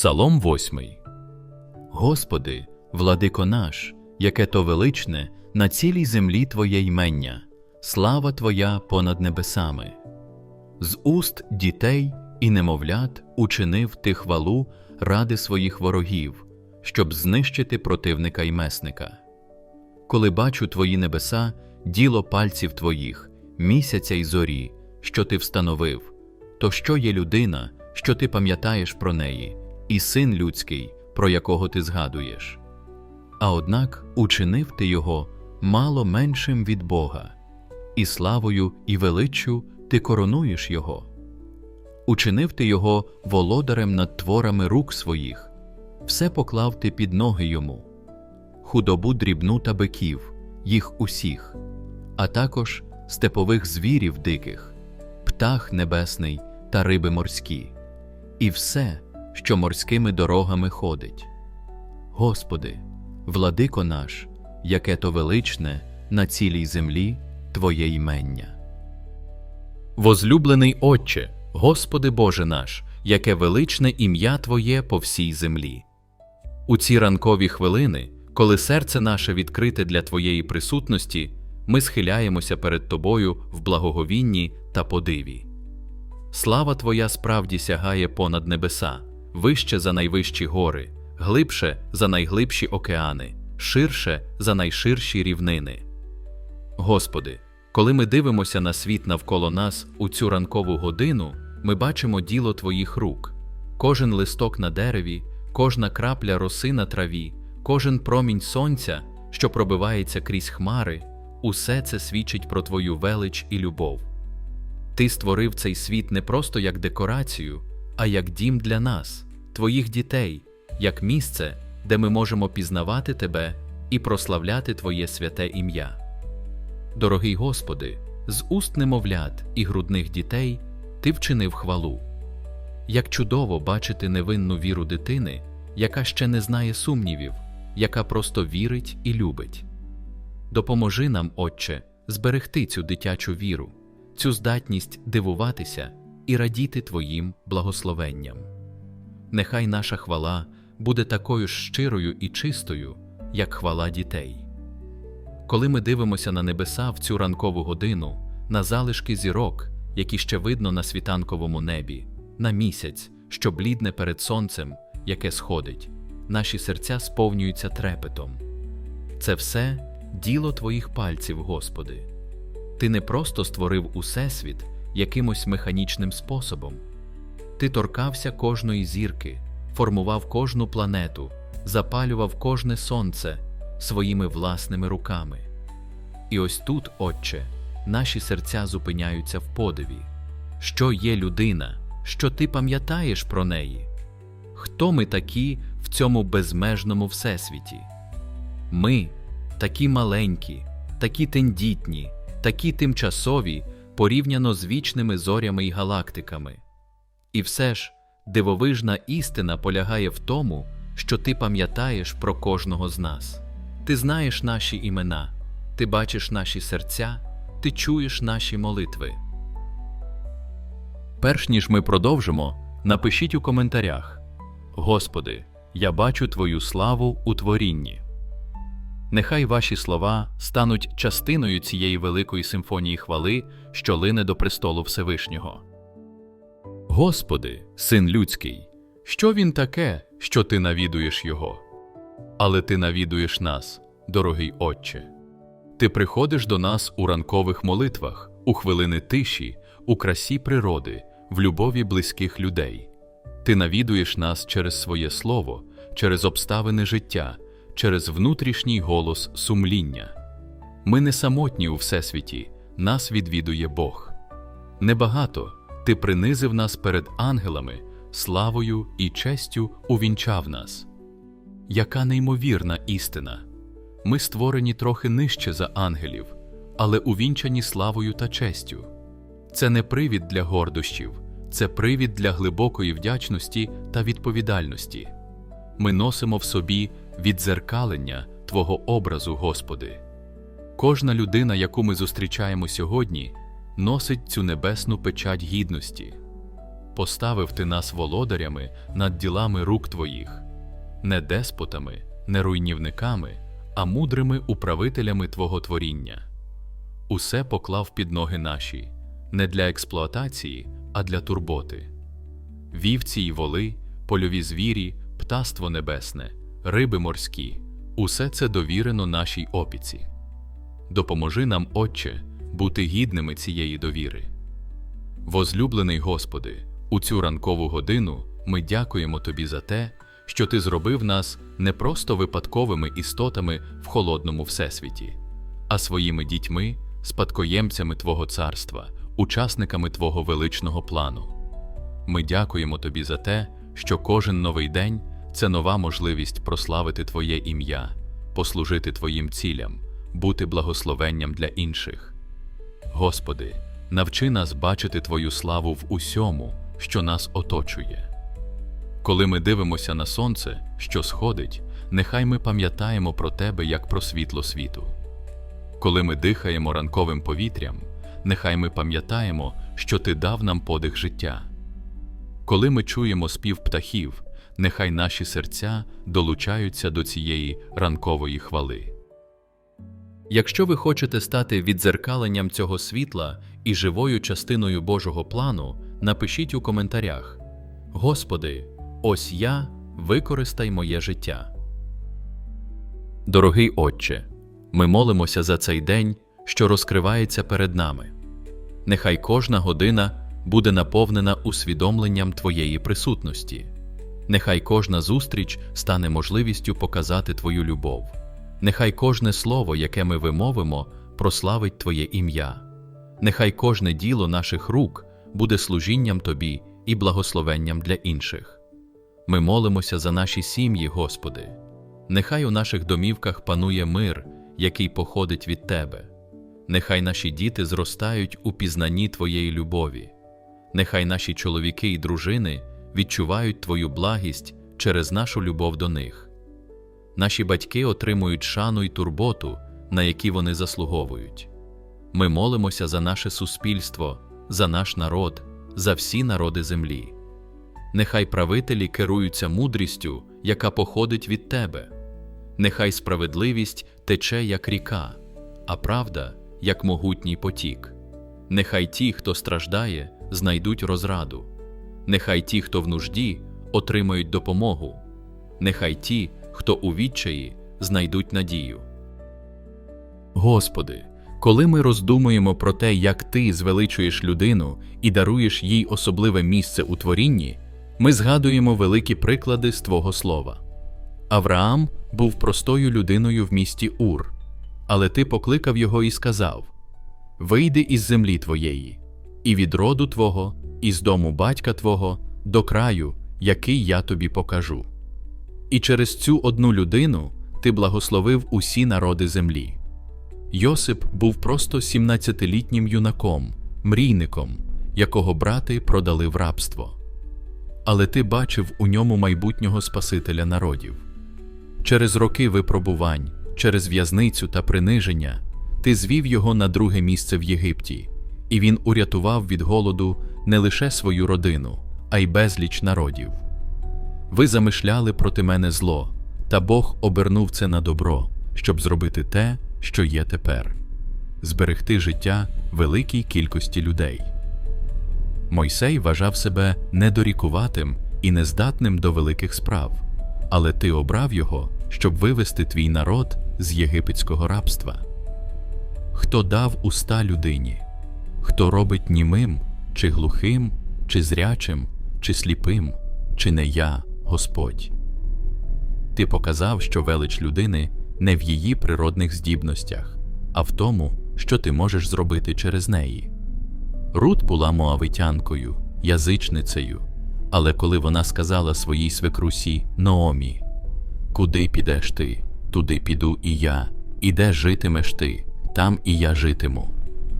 Псалом 8 Господи, владико наш, яке то величне на цілій землі Твоє ймення, слава Твоя понад небесами. З уст дітей і немовлят учинив ти хвалу ради своїх ворогів, щоб знищити противника й месника. Коли бачу Твої небеса, діло пальців Твоїх, місяця й зорі, що Ти встановив, то що є людина, що ти пам'ятаєш про неї, і син людський, про якого ти згадуєш. А однак учинив ти його мало меншим від Бога, і славою і величчю ти коронуєш його. Учинив ти його володарем над творами рук своїх, все поклав ти під ноги йому, худобу дрібну та биків, їх усіх, а також степових звірів диких, птах небесний та риби морські, і все, що морськими дорогами ходить. Господи, владико наш, яке то величне на цілій землі Твоє ймення. Возлюблений Отче, Господи Боже наш, яке величне ім'я Твоє по всій землі. У ці ранкові хвилини, коли серце наше відкрите для Твоєї присутності, ми схиляємося перед Тобою в благоговінні та подиві. Слава Твоя справді сягає понад небеса, вище за найвищі гори, глибше за найглибші океани, ширше за найширші рівнини. Господи, коли ми дивимося на світ навколо нас у цю ранкову годину, ми бачимо діло Твоїх рук, кожен листок на дереві, кожна крапля роси на траві, кожен промінь сонця, що пробивається крізь хмари, усе це свідчить про Твою велич і любов. Ти створив цей світ не просто як декорацію, а як дім для нас, твоїх дітей, як місце, де ми можемо пізнавати Тебе і прославляти Твоє святе ім'я. Дорогий Господи, з уст немовлят і грудних дітей Ти вчинив хвалу. Як чудово бачити невинну віру дитини, яка ще не знає сумнівів, яка просто вірить і любить. Допоможи нам, Отче, зберегти цю дитячу віру цю здатність дивуватися і радіти Твоїм благословенням. Нехай наша хвала буде такою ж щирою і чистою, як хвала дітей. Коли ми дивимося на небеса в цю ранкову годину, на залишки зірок, які ще видно на світанковому небі, на місяць, що блідне перед сонцем, яке сходить, наші серця сповнюються трепетом. Це все діло Твоїх пальців, Господи. Ти не просто створив усесвіт якимось механічним способом. Ти торкався кожної зірки, формував кожну планету, запалював кожне сонце своїми власними руками. І ось тут, Отче, наші серця зупиняються в подиві. Що є людина, що ти пам'ятаєш про неї? Хто ми такі в цьому безмежному всесвіті? Ми такі маленькі, такі тендітні такі тимчасові порівняно з вічними зорями й галактиками. І все ж дивовижна істина полягає в тому, що ти пам'ятаєш про кожного з нас. Ти знаєш наші імена, ти бачиш наші серця, ти чуєш наші молитви. Перш ніж ми продовжимо, напишіть у коментарях Господи, я бачу Твою славу у творінні. Нехай ваші слова стануть частиною цієї великої симфонії хвали, що лине до престолу Всевишнього. Господи, син людський, що він таке, що ти навідуєш його? Але ти навідуєш нас, дорогий Отче. Ти приходиш до нас у ранкових молитвах, у хвилини тиші, у красі природи, в любові близьких людей. Ти навідуєш нас через своє слово, через обставини життя через внутрішній голос сумління. Ми не самотні у Всесвіті, нас відвідує Бог. Небагато ти принизив нас перед ангелами, славою і честю увінчав нас. Яка неймовірна істина! Ми створені трохи нижче за ангелів, але увінчані славою та честю. Це не привід для гордощів, це привід для глибокої вдячності та відповідальності. Ми носимо в собі віддзеркалення Твого образу, Господи. Кожна людина, яку ми зустрічаємо сьогодні, носить цю небесну печать гідності. поставив ти нас володарями над ділами рук твоїх, не деспотами, не руйнівниками, а мудрими управителями Твого творіння. Усе поклав під ноги наші, не для експлуатації, а для турботи. Вівці й воли, польові звірі, птаство небесне, риби морські усе це довірено нашій опіці. Допоможи нам, Отче, бути гідними цієї довіри. Возлюблений Господи, у цю ранкову годину ми дякуємо Тобі за те, що Ти зробив нас не просто випадковими істотами в холодному всесвіті, а своїми дітьми, спадкоємцями Твого царства, учасниками Твого величного плану. Ми дякуємо Тобі за те, що кожен новий день це нова можливість прославити Твоє ім'я, послужити Твоїм цілям, бути благословенням для інших. Господи, навчи нас бачити Твою славу в усьому, що нас оточує. Коли ми дивимося на сонце, що сходить, нехай ми пам'ятаємо про Тебе як про світло світу. Коли ми дихаємо ранковим повітрям, нехай ми пам'ятаємо, що Ти дав нам подих життя. Коли ми чуємо спів птахів, нехай наші серця долучаються до цієї ранкової хвали. Якщо ви хочете стати віддзеркаленням цього світла і живою частиною Божого плану, напишіть у коментарях: Господи, ось я, використай моє життя. Дорогий Отче, ми молимося за цей день, що розкривається перед нами. Нехай кожна година буде наповнена усвідомленням Твоєї присутності. Нехай кожна зустріч стане можливістю показати Твою любов. Нехай кожне слово, яке ми вимовимо, прославить Твоє ім'я. Нехай кожне діло наших рук буде служінням Тобі і благословенням для інших. Ми молимося за наші сім'ї, Господи. Нехай у наших домівках панує мир, який походить від Тебе. Нехай наші діти зростають у пізнанні Твоєї любові. Нехай наші чоловіки і дружини відчувають Твою благість через нашу любов до них. Наші батьки отримують шану й турботу, на які вони заслуговують. Ми молимося за наше суспільство, за наш народ, за всі народи землі. Нехай правителі керуються мудрістю, яка походить від Тебе. Нехай справедливість тече, як ріка, а правда, як могутній потік. Нехай ті, хто страждає, знайдуть розраду. Нехай ті, хто в нужді, отримають допомогу. Нехай ті, хто у відчаї, знайдуть надію. Господи, коли ми роздумуємо про те, як Ти звеличуєш людину і даруєш їй особливе місце у творінні, ми згадуємо великі приклади з Твого слова. Авраам був простою людиною в місті Ур, але ти покликав його і сказав: Вийди із землі твоєї, і від роду Твого, і з дому батька Твого, до краю, який я тобі покажу. І через цю одну людину ти благословив усі народи землі. Йосип був просто 17-літнім юнаком, мрійником, якого брати продали в рабство. Але ти бачив у ньому майбутнього Спасителя народів. Через роки випробувань, через в'язницю та приниження, ти звів його на друге місце в Єгипті, і він урятував від голоду не лише свою родину, а й безліч народів. Ви замишляли проти мене зло, та Бог обернув це на добро, щоб зробити те, що є тепер зберегти життя великій кількості людей. Мойсей вважав себе недорікуватим і нездатним до великих справ, але ти обрав його, щоб вивести твій народ з єгипетського рабства. Хто дав уста людині, хто робить німим, чи глухим, чи зрячим, чи сліпим, чи не я, Господь. Ти показав, що велич людини не в її природних здібностях, а в тому, що ти можеш зробити через неї. Рут була моавитянкою, язичницею, але коли вона сказала своїй свекрусі Наомі, Куди підеш ти, туди піду і я, і де житимеш ти, там і я житиму.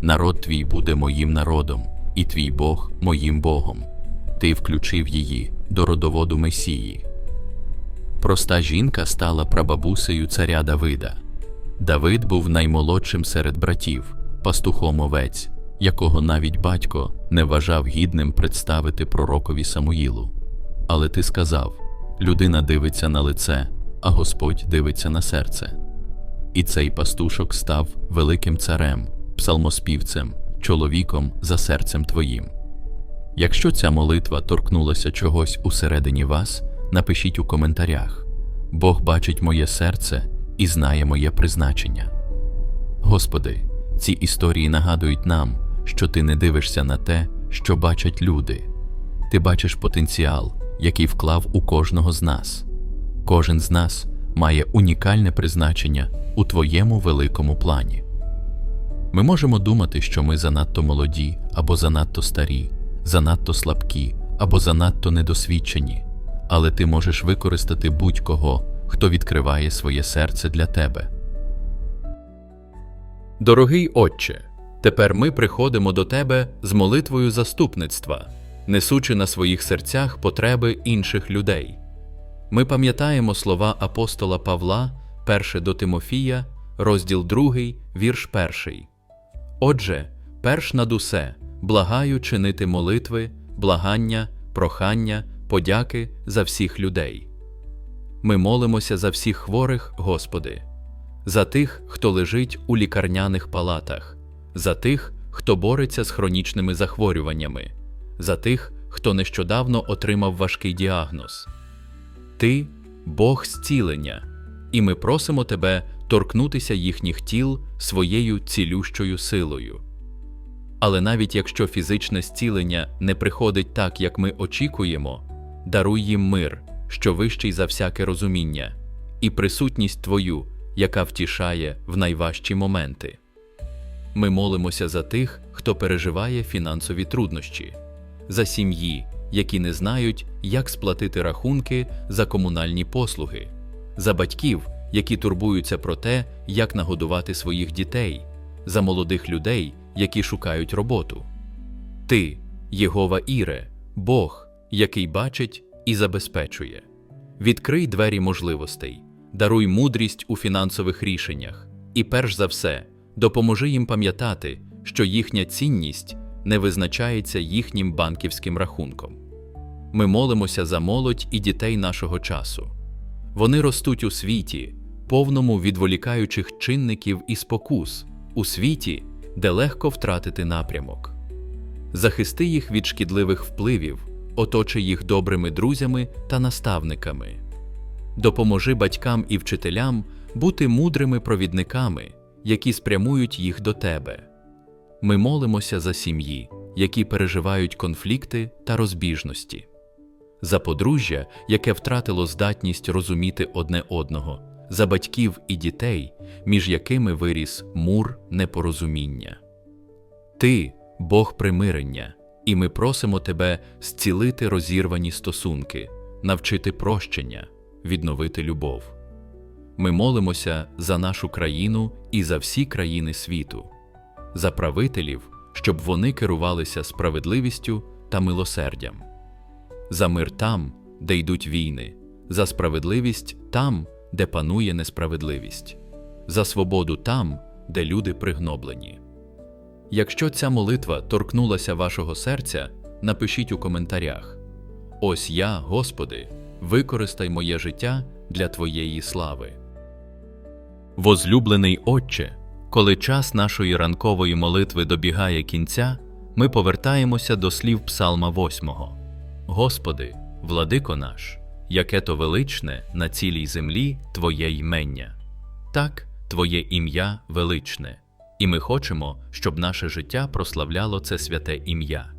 Народ твій буде моїм народом, і твій Бог моїм Богом. Ти включив її до родоводу Месії. Проста жінка стала прабабусею царя Давида. Давид був наймолодшим серед братів, пастухом овець, якого навіть батько не вважав гідним представити пророкові Самуїлу. Але ти сказав: людина дивиться на лице, а Господь дивиться на серце. І цей пастушок став великим царем, псалмоспівцем, чоловіком за серцем твоїм. Якщо ця молитва торкнулася чогось усередині вас, напишіть у коментарях. Бог бачить моє серце і знає моє призначення. Господи, ці історії нагадують нам, що ти не дивишся на те, що бачать люди. Ти бачиш потенціал, який вклав у кожного з нас. Кожен з нас має унікальне призначення у твоєму великому плані. Ми можемо думати, що ми занадто молоді або занадто старі, занадто слабкі або занадто недосвідчені, але ти можеш використати будь-кого, хто відкриває своє серце для тебе. Дорогий Отче, тепер ми приходимо до Тебе з молитвою заступництва, несучи на своїх серцях потреби інших людей. Ми пам'ятаємо слова апостола Павла, 1 до Тимофія, розділ 2, вірш 1. Отже, перш над усе, благаю чинити молитви, благання, прохання, подяки за всіх людей. Ми молимося за всіх хворих, Господи, за тих, хто лежить у лікарняних палатах, за тих, хто бореться з хронічними захворюваннями, за тих, хто нещодавно отримав важкий діагноз. Ти Бог зцілення, і ми просимо Тебе торкнутися їхніх тіл своєю цілющою силою. Але навіть якщо фізичне зцілення не приходить так, як ми очікуємо, даруй їм мир, що вищий за всяке розуміння, і присутність Твою, яка втішає в найважчі моменти. Ми молимося за тих, хто переживає фінансові труднощі, за сім'ї, які не знають, як сплатити рахунки за комунальні послуги, за батьків, які турбуються про те, як нагодувати своїх дітей, за молодих людей, які шукають роботу. Ти, Єгова Іре, Бог, який бачить і забезпечує. Відкрий двері можливостей, даруй мудрість у фінансових рішеннях, і, перш за все, допоможи їм пам'ятати, що їхня цінність не визначається їхнім банківським рахунком. Ми молимося за молодь і дітей нашого часу. Вони ростуть у світі, повному відволікаючих чинників і спокус, у світі, де легко втратити напрямок. Захисти їх від шкідливих впливів, оточи їх добрими друзями та наставниками. Допоможи батькам і вчителям бути мудрими провідниками, які спрямують їх до тебе. Ми молимося за сім'ї, які переживають конфлікти та розбіжності, за подружжя, яке втратило здатність розуміти одне одного, за батьків і дітей, між якими виріс мур непорозуміння. Ти Бог примирення, і ми просимо Тебе зцілити розірвані стосунки, навчити прощення, відновити любов. Ми молимося за нашу країну і за всі країни світу, за правителів, щоб вони керувалися справедливістю та милосердям, за мир там, де йдуть війни, за справедливість там, де панує несправедливість, за свободу там, де люди пригноблені. Якщо ця молитва торкнулася вашого серця, напишіть у коментарях: Ось я, Господи, використай моє життя для Твоєї слави. Возлюблений Отче, коли час нашої ранкової молитви добігає кінця, ми повертаємося до слів Псалма 8. Господи, владико наш, яке то величне на цілій землі Твоє ймення. Так, Твоє ім'я величне, і ми хочемо, щоб наше життя прославляло це святе ім'я.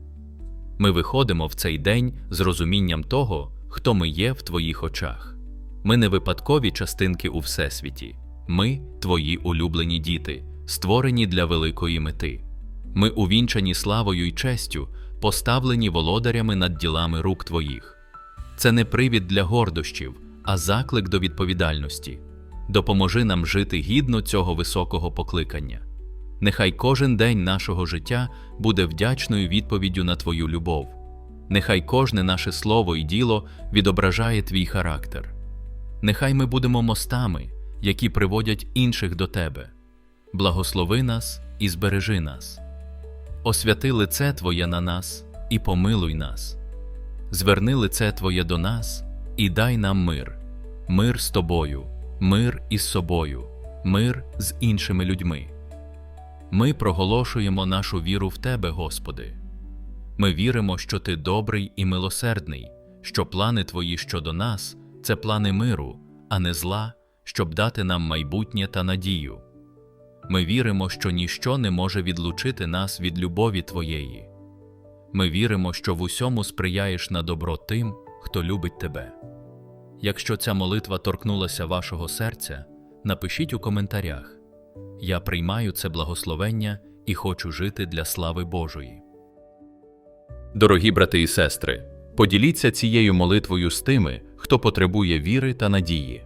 Ми виходимо в цей день з розумінням того, хто ми є в Твоїх очах. Ми не випадкові частинки у Всесвіті, ми Твої улюблені діти, створені для великої мети. Ми увінчані славою й честю, поставлені володарями над ділами рук Твоїх. Це не привід для гордощів, а заклик до відповідальності. Допоможи нам жити гідно цього високого покликання. Нехай кожен день нашого життя буде вдячною відповіддю на Твою любов. Нехай кожне наше слово і діло відображає твій характер. Нехай ми будемо мостами, які приводять інших до Тебе. Благослови нас і збережи нас. освяти лице Твоє на нас і помилуй нас. Зверни лице Твоє до нас і дай нам мир, мир з тобою, мир із собою, мир з іншими людьми. Ми проголошуємо нашу віру в Тебе, Господи. Ми віримо, що Ти добрий і милосердний, що плани Твої щодо нас це плани миру, а не зла, щоб дати нам майбутнє та надію. Ми віримо, що ніщо не може відлучити нас від любові Твоєї. Ми віримо, що в усьому сприяєш на добро тим, хто любить Тебе. Якщо ця молитва торкнулася вашого серця, напишіть у коментарях. Я приймаю це благословення і хочу жити для слави Божої. Дорогі брати і сестри, поділіться цією молитвою з тими, хто потребує віри та надії.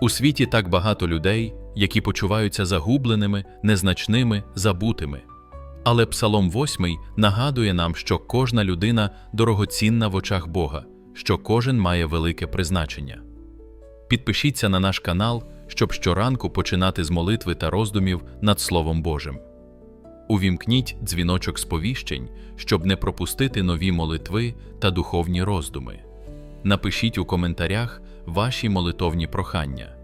У світі так багато людей, які почуваються загубленими, незначними, забутими. Але Псалом 8 нагадує нам, що кожна людина дорогоцінна в очах Бога, що кожен має велике призначення. Підпишіться на наш канал, щоб щоранку починати з молитви та роздумів над Словом Божим. Увімкніть дзвіночок сповіщень, щоб не пропустити нові молитви та духовні роздуми. Напишіть у коментарях ваші молитовні прохання.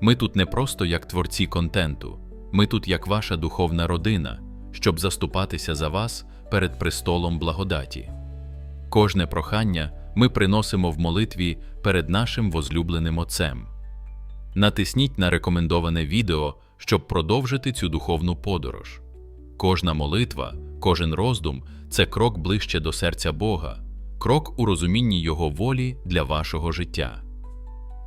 Ми тут не просто як творці контенту, ми тут як ваша духовна родина, щоб заступатися за вас перед престолом благодаті. Кожне прохання ми приносимо в молитві перед нашим возлюбленим Отцем. Натисніть на рекомендоване відео, щоб продовжити цю духовну подорож. Кожна молитва, кожен роздум це крок ближче до серця Бога, крок у розумінні Його волі для вашого життя.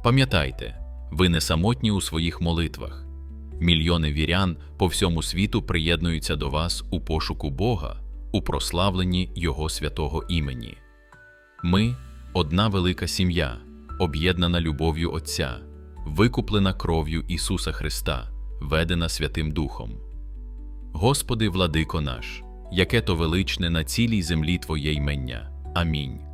Пам'ятайте, ви не самотні у своїх молитвах. Мільйони вірян по всьому світу приєднуються до вас у пошуку Бога, у прославленні Його святого імені. Ми одна велика сім'я, об'єднана любов'ю Отця, викуплена кров'ю Ісуса Христа, ведена Святим Духом. Господи, владико наш, яке то величне на цілій землі Твоє ймення. Амінь.